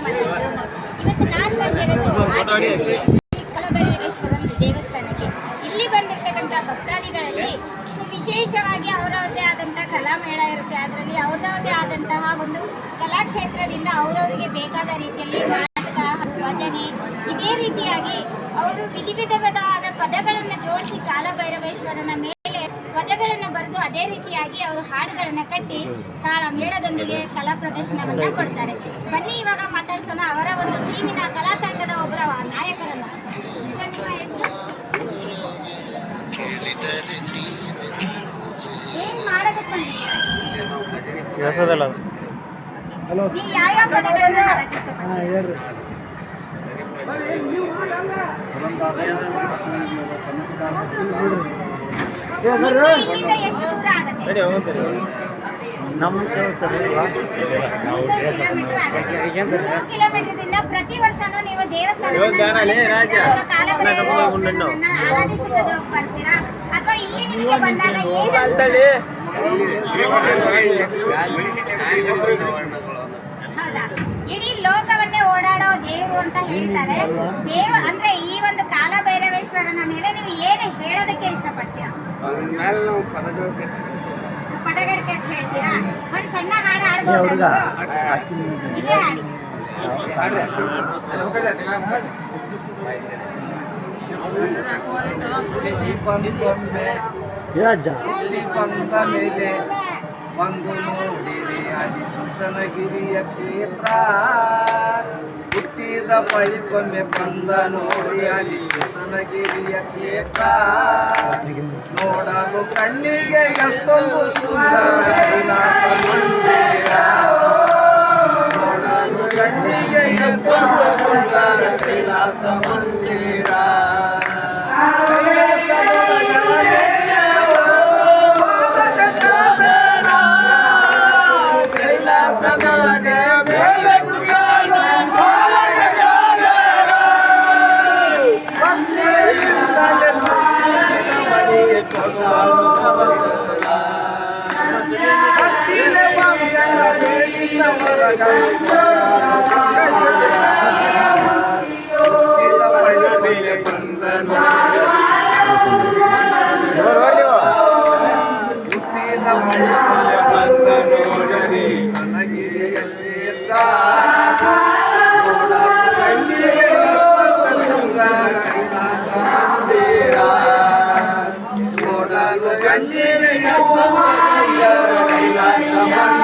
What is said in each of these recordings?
ಮಾಡಿದ್ರು ಇವತ್ತು ನಾನು ಬಂದಿರೋದು ದೇವಸ್ಥಾನಕ್ಕೆ. ಇಲ್ಲಿ ಬಂದಿರ್ತಕ್ಕಂಥ ಭಕ್ತಾದಿಗಳಲ್ಲಿ ವಿಶೇಷವಾಗಿ ಅವರವ್ರದೇ ಆದಂಥ ಕಲಾಮೇಳ ಇರುತ್ತೆ. ಅದರಲ್ಲಿ ಅವ್ರದ್ದೇ ಆದಂತಹ ಒಂದು ಕಲಾಕ್ಷೇತ್ರದಿಂದ ಅವರವರಿಗೆ ಬೇಕಾದ ರೀತಿಯಲ್ಲಿ ನಾಟಕ ಭಜನೆ ಇದೇ ರೀತಿಯಾಗಿ ಅವರು ವಿಧಿ ವಿಧವಾದ ಪದಗಳನ್ನು ಜೋಡಿಸಿ ಕಾಲಭೈರವೇಶ್ವರನ ಮೇಲೆ ಪದಗಳನ್ನು ಬರೆದು ಅದೇ ರೀತಿಯಾಗಿ ಅವರು ಹಾಡುಗಳನ್ನು ಕಟ್ಟಿ ತಾಳ ಮೇಳದೊಂದಿಗೆ ಕಲಾ ಪ್ರದರ್ಶನವನ್ನು ಕೊಡ್ತಾರೆ ಬನ್ನಿ ಇವಾಗ ಮಾತಾಡ್ಸೋಣ ಅವರ ಒಂದು ಟೀಮಿನ ಕಲಾ ತಂಡದ ಒಬ್ಬರ ನಾಯಕರಲ್ಲ? ಏನ್ ಮಾಡಬೇಕು ನೀವು ಯಾವ್ಯಾವ ಪದಗಳನ್ನ ಹಾಡಕ್ಕೆ ಇಷ್ಟಪಡ್ತೀರಾ? ಇಡೀ ಲೋಕವನ್ನೇ ಓಡಾಡೋ ದೇವರು ಅಂತ ಹೇಳ್ತಾರೆ. ದೇವ ಅಂದ್ರೆ ಈ ಒಂದು ಕಾಲಭೈರವೇಶ್ವರನ ಮೇಲೆ ನೀವು ಏನು ಹೇಳೋದಕ್ಕೆ ಇಷ್ಟಪಡ್ತೀರಾ? ಮೇಲೆ ನಾವು ಪದಜೋಕೆ ಪದಗಳು ಕೆಟ್ಟು ಹೇಳ್ತೀರಾ? ಒಂದ್ ಸಣ್ಣ ಹಾಡು ಹಾಡ್ಬೋದು ಇದೇ ಹಾಡಿ. ಮೇಲೆ. ಬಂದು ನೋಡಿರಿ ಚುಂಚನಗಿರಿಯ ಕ್ಷೇತ್ರ ಹುಟ್ಟಿದ ಬಳಿಕೊಮ್ಮೆ ಬಂದ ನೋಡಿ ಅಲ್ಲಿ ಚುಂಚನಗಿರಿಯ ಕ್ಷೇತ್ರ ನೋಡಲು ಕಣ್ಣಿಗೆ ಎಷ್ಟೊಂದು ಸುಂದರ ವಿಲಾಸ ಮಂದಿರ. ನೋಡಲು ಕಣ್ಣಿಗೆ ಎಷ್ಟೊಂದು ಸುಂದರ ಕೈಲಾಸ ಮಂದಿರ. ಕೈಲಾಸದೊಳಗ ಕೈಲಾಸ ಮಂದಿರ ನೋಡಲು ಕಣ್ಣಿಗೆ ಎಷ್ಟೊಂದು ಸುಂದರ ಕೈಲಾಸ ಮಂದಿರ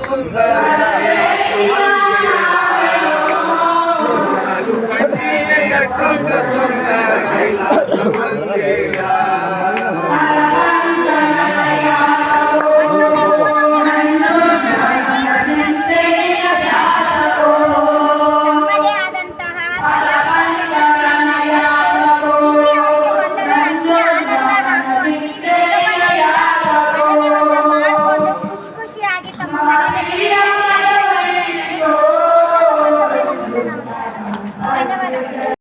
ಸುಂದರ